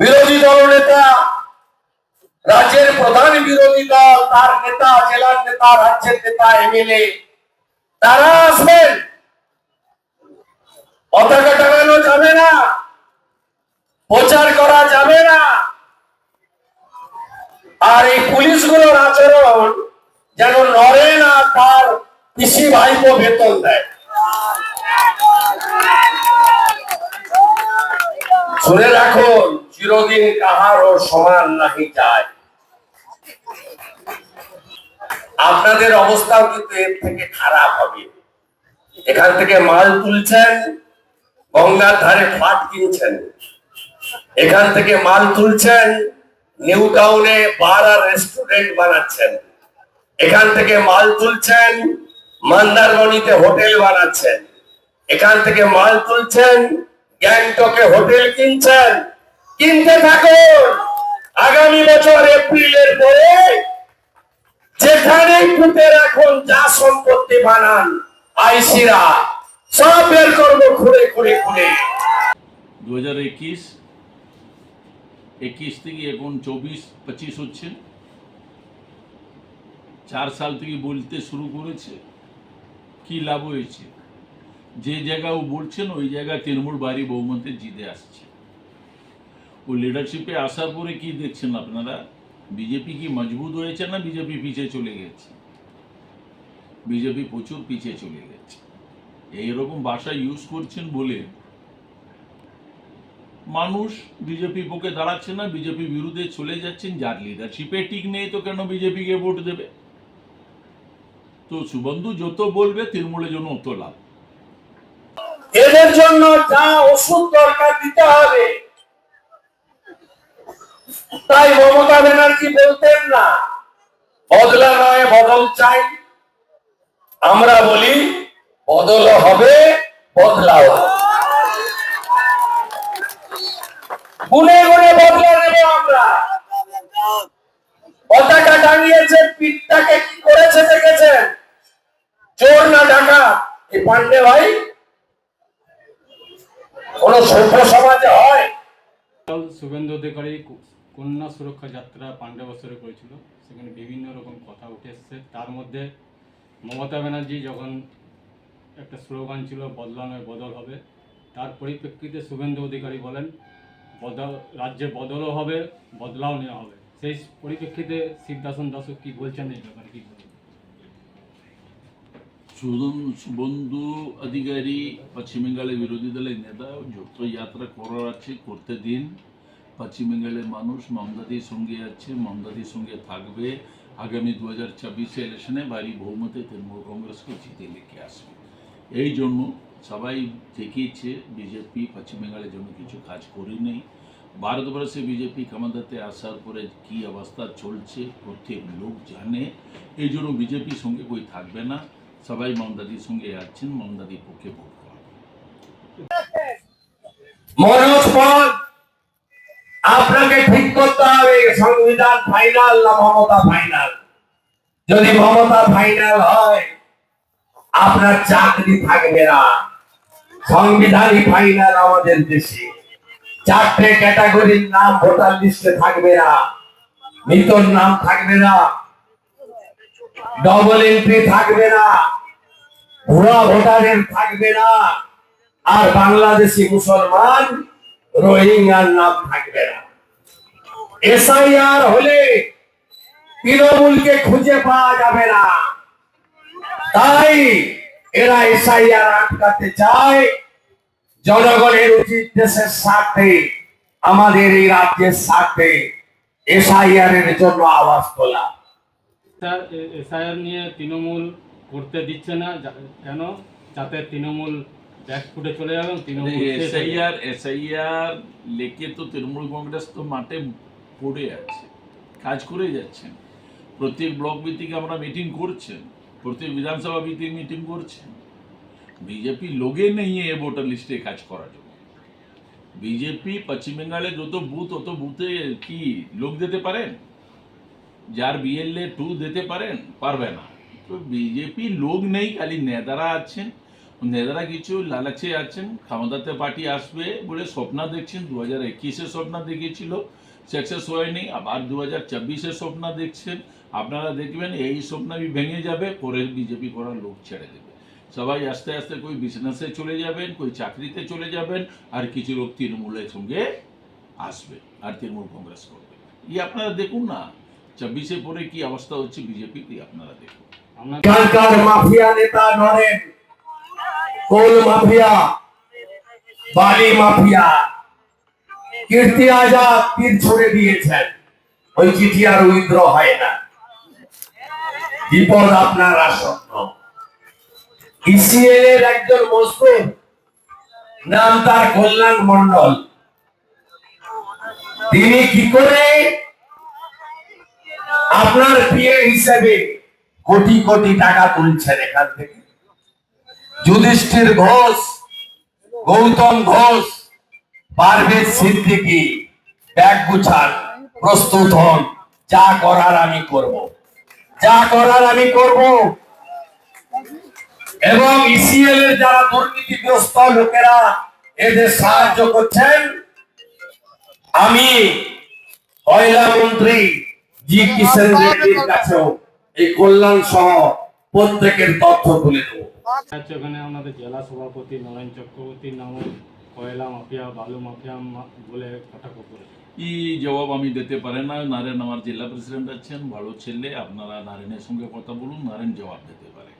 বিরোধী দল নেতা, রাজ্যের প্রধান বিরোধী দল, তার নেতা, জেলার নেতা, রাজ্যের নেতা, এমএলএ, তারা আসবেন। পতাকা টাঙানো যাবে না, প্রচার করা যাবে না। আর এই পুলিশ পুলিশগুলোর আচরণ যেন নরে না, তার পিসি ভাইপো বেতন দেয়। শুনে রাখুন চিরদিন কাহারও সমান নাহি যায় আপনাদের অবস্থাও কিন্তু এর থেকে খারাপ হবে। এখান থেকে মাল তুলছেন, গঙ্গার ধারে ফ্ল্যাট কিনছেন। এখান থেকে মাল তুলছেন, নিউ টাউনে বার আর রেস্টুরেন্ট বানাচ্ছেন। এখান থেকে মাল তুলছেন, মন্দারমণিতে হোটেল বানাচ্ছেন। এখান থেকে মাল তুলছেন, গ্যাংটকে হোটেল কিনছেন। কিনতে থাকুন আগামী বছর এপ্রিলের পরে যেখানে পুঁতে রাখুন, যা সম্পত্তি বানান, আইসিরা, সব বের করব খুঁড়ে খুঁড়ে খুঁড়ে। দু হাজার একুশ একুশ থেকে এখন চব্বিশ, পঁচিশ হচ্ছে। চার সাল থেকে বলতে শুরু করেছে, কি লাভ হয়েছে? যে জায়গা ও বলছেন, ওই জায়গা তৃণমূল বাড়ি বহুমতে জিতে আসছে। ও লিডারশিপে আসার পরে কি দেখছেন আপনারা? বিজেপি কি মজবুত হয়েছে না বিজেপি পিছিয়ে চলে গেছে? বিজেপি প্রচুর পিছিয়ে চলে গেছে। এইরকম ভাষা ইউজ করছেন বলে মানুষ বিজেপি পক্ষে দাঁড়াচ্ছে না বিজেপি বিরুদ্ধে চলে যাচ্ছেন, যার লিডারশিপে ঠিক নেই, তো কেন বিজেপিকে ভোট দেবে? তো সুবন্ধু যত বলবে তৃণমূলের জন্য অত লাভ। এদের জন্য যা ওষুধ দরকার দিতে হবে। তাই মমতা ব্যানার্জি বলতেন না, বদলা নয়, বদল চাই। আমরা বলি, বদল হবে, বদলাও। গুনে গুনে বদলা নেব আমরা। পতাকা টাঙিয়েছে পিঠটাকে কি করেছে দেখেছেন? চোর না ডাকা এই পান্ডে ভাই। কোন সভ্য সমাজে হয়? শুভেন্দু অধিকারী কন্যা সুরক্ষা যাত্রা পাণ্ডে বছরে করেছিল। সেখানে বিভিন্ন রকম কথা উঠে এসছে। তার মধ্যে মমতা ব্যানার্জি যখন একটা স্লোগান ছিল বদলা নয় বদল হবে, তার পরিপ্রেক্ষিতে শুভেন্দু অধিকারী বলেন, বদল, রাজ্যে বদলও হবে, বদলাও নেওয়া হবে। সেই পরিপ্রেক্ষিতে শিবদাসন দাসও কি বলছেন এই ব্যাপারে কি বলবেন? শুভেন্দু অধিকারী পশ্চিম বেঙ্গলের বিরোধী দলের নেতা যত যাত্রা করার আছে, করতে দিন। পশ্চিম বেঙ্গলের মানুষ মমতাদির সঙ্গে আছে মমতাদির সঙ্গে থাকবে। আগামী দু হাজার ছাব্বিশে ইলেকশনে ভারী বহুমতে তৃণমূল কংগ্রেসকে জিতে লিখে আসবে। এই জন্য সবাই দেখিয়েছে, বিজেপি পশ্চিম বেঙ্গলের জন্য কিছু কাজ করি নেই। ভারতবর্ষে বিজেপি ক্ষমতাতে আসার পরে কি অবস্থা চলছে, প্রত্যেক লোক জানে। এই জন্য বিজেপির সঙ্গে কই থাকবে না। সবাই মমদাদির সঙ্গে আছেন মমদাদির পক্ষে ভোট করবে মনোজ পল আপনাকে ঠিক করতে হবে, সংবিধান ফাইনাল না মমতা ফাইনাল যদি মমতা ফাইনাল হয়, আপনার চাকরি থাকবে না। সংবিধানই ফাইনাল আমাদের দেশে। চারটে ক্যাটাগরির নাম ভোটার লিস্টে থাকবে না। মৃতর নাম থাকবে না। ডবল এন্ট্রি থাকবে না। ভুয়া ভোটারের থাকবে না। আর বাংলাদেশি মুসলমান রোহিঙ্গার নাম থাকবে না। এসআইআর হলে তৃণমূলকে খুঁজে পাওয়া যাবে না। তাই এরা এসআইআর আটকাতে চায়। জনগণের উচিত দেশের স্বার্থে, আমাদের এই রাজ্যের স্বার্থে এসআইআর এর জন্য আওয়াজ তোলা। এসআইআর নিয়ে তৃণমূল করতে দিচ্ছে না কেন? যাতে তৃণমূল ব্যাক ফুটে চলে যাবে এবং তৃণমূল শেষ হয়ে যাবে। এসআইআর এসআইআর লেকে তো তৃণমূল কংগ্রেস তো মাঠে পড়ে আছে কাজ করে যাচ্ছেন প্রত্যেক ব্লক ভিত্তিকে আমরা মিটিং করছেন প্রত্যেক বিধানসভা ভিত্তিক মিটিং করছেন বিজেপি লোকে নেই এ ভোটার লিস্টে কাজ করার জন্য। বিজেপি পশ্চিম বেঙ্গলে যত বুথ অত বুথে কি লোক দিতে পারেন? যার বিএলএ টু দিতে পারেন? পারবে না। তো বিজেপি লোক নেই খালি নেতারা আছেন। নেতারা কিছু লালাচে আছেন ক্ষমতাতে পার্টি আসবে বলে স্বপ্ন দেখছেন দু হাজার একুশে স্বপ্ন দেখিয়েছিল সাকসেস হয়নি আবার দু হাজার চব্বিশে স্বপ্ন দেখছেন আপনারা দেখবেন এই স্বপ্নই ভেঙে যাবে পরে বিজেপি করার লোক ছেড়ে দেবে সবাই আস্তে আস্তে কই বিজনেসে চলে যাবেন কই চাকরিতে চলে যাবেন আর কিছু লোক তৃণমূলের সঙ্গে আসবে আর তৃণমূল কংগ্রেস করবে ই আপনারা দেখুন না চব্বিশে পরে কি অবস্থা হচ্ছে বিজেপির আপনারা দেখুন আমরা এখানকার মাফিয়া নেতা নরেন কোল মাফিয়া, বালি মাফিয়া। কীর্তি আজাদ তীর ছড়ে দিয়েছেন। ওই চিঠি আর উইদ্র হয় না। বিপদ আপনার আসন্ন ইসিএল এর একজন মজদুর, নাম তার কল্যাণ মন্ডল তিনি কি করে আপনার বিয়ে হিসেবে কোটি কোটি টাকা তুলছেন এখান থেকে? যুধিষ্ঠির ঘোষ, গৌতম ঘোষ, পারভেজ সিদ্দিকি, ব্যাগ গুছান, প্রস্তুত হন। যা করার আমি করব। যা করার আমি করব। এবং ইসিএল এর যারা দুর্নীতিগ্রস্ত লোকেরা, এদের সাহায্য করছেন আমি কয়লা মন্ত্রী জি কিষেন রেড্ডির কাছেও এই কল্যাণ সহ প্রত্যেকের তথ্য তুলে দেবো। ওখানে আমাদের জেলা সভাপতি নরেন কয়লা মাফিয়া, বালু মাফিয়া বলে জবাব আমি দিতে না। নারায়ণ আমার জেলা প্রেসিডেন্ট আছেন, ভালো ছেলে। আপনারা নারায়ণের সঙ্গে কথা বলুন, নারায়ণ জবাব দিতে পারে।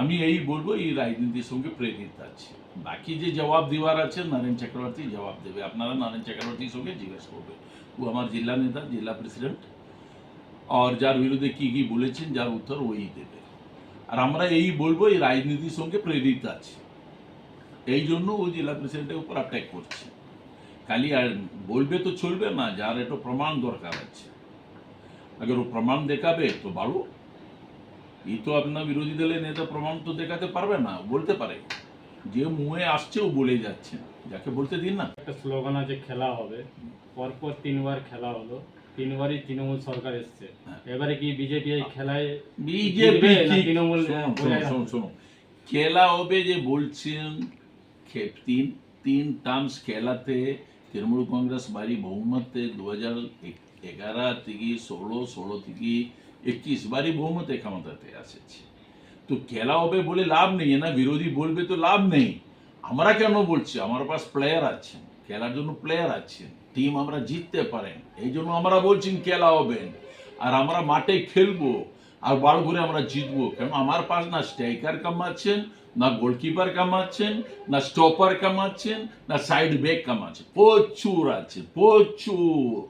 আমি এই বলব, এই রাজনীতির সঙ্গে প্রেরিত আছে। বাকি যে জবাব দেওয়ার আছে, নারায়ণ চক্রবর্তী জবাব দেবে। আপনারা নারায়ণ চক্রবর্তীর সঙ্গে জিজ্ঞেস করবে ও আমার জেলা নেতা, জেলা প্রেসিডেন্ট, আর যার বিরুদ্ধে কি কি বলেছেন, যার উত্তর ওই দেবে। আর আমরা এই বলব, এই রাজনীতির সঙ্গে প্রেরিত আছে। এই জন্য ও জেলা প্রেসিডেন্টের উপর অ্যাটাক করছে। খালি আর বলবে তো চলবে না, যার একটু প্রমাণ দরকার আছে। আগের ও প্রমাণ দেখাবে তো ভালো এই তো আপনার বিরোধী দলের নেতা প্রমাণ তো দেখাতে পারবে না, বলতে পারে। যে মুয়ে আসছে ও বলে যাচ্ছে যাকে বলতে দিন না। একটা স্লোগান আছে, খেলা হবে। পরপর তিনবার খেলা হলো। তিনবারই তৃণমূল সরকার এসছে। হ্যাঁ। এবারে কি বিজেপি এই খেলায় বিজেপি তৃণমূল? শোনো খেলা হবে যে বলছেন তিন তিন টার্মস খেলাতে তৃণমূল কংগ্রেস বাড়ি বহুমতে দু হাজার এগারো থেকে ষোলো ষোলো থেকে একুশ বাড়ি বহুমতে ক্ষমতাতে আসেছে তো খেলা হবে বলে লাভ নেই না বিরোধী বলবে তো লাভ নেই। আমরা কেন বলছি? আমার পাশ প্লেয়ার আছেন খেলার জন্য প্লেয়ার আছেন। টিম আমরা জিততে পারেন। এই জন্য আমরা বলছি কেলা হবেন। আর আমরা মাঠে খেলব আর বল করে আমরা জিতবো। কেন? আমার পাশ না স্ট্রাইকার কামাচ্ছেন, না গোলকিপার কামাচ্ছেন, না স্টপার কামাচ্ছেন, না সাইড ব্যাক কামাচ্ছেন। প্রচুর আছে, প্রচুর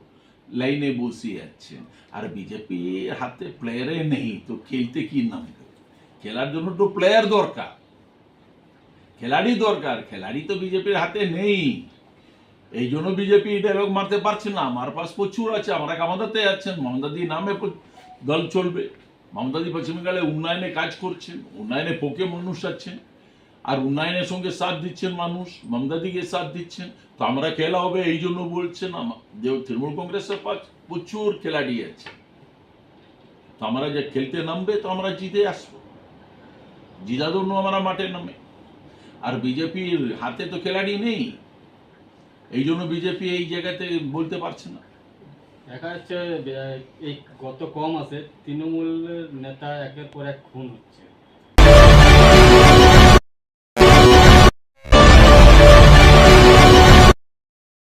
লাইনে বসে আছেন। আর বিজেপির হাতে প্লেয়ারে নেই, তো খেলতে কি নামবে খেলার জন্য তো প্লেয়ার দরকার। খেলাড়ি দরকার খেলাড়ি তো বিজেপির হাতে নেই। এই জন্য বিজেপি ডায়লগ মারতে পারছে না। আমার পাশ প্রচুর আছে, আমরা কামাদাতে আছেন মমতাদি নামে দল চলবে। মমতাদি পশ্চিম বাংলায় উন্নয়নে কাজ করছেন, উন্নয়নে পোকে মানুষ আছেন, আর উন্নয়নের সঙ্গে সাথ দিচ্ছেন মানুষ মমতাদিকে সাথ দিচ্ছেন। তো আমরা খেলা হবে এই জন্য বলছেন যে তৃণমূল কংগ্রেসের পাশ প্রচুর খেলাড়ি আছে। তো আমরা যে খেলতে নামবে, তো আমরা জিতে আসব। জিতার জন্য আমরা মাঠে নামে। আর বিজেপির হাতে তো খেলাড়ি নেই। এই জন্য বিজেপি এই জায়গাতে বলতে পারছে না। দেখা যাচ্ছে এই গত কম আছে, তৃণমূলের নেতা একের পর এক খুন হচ্ছে।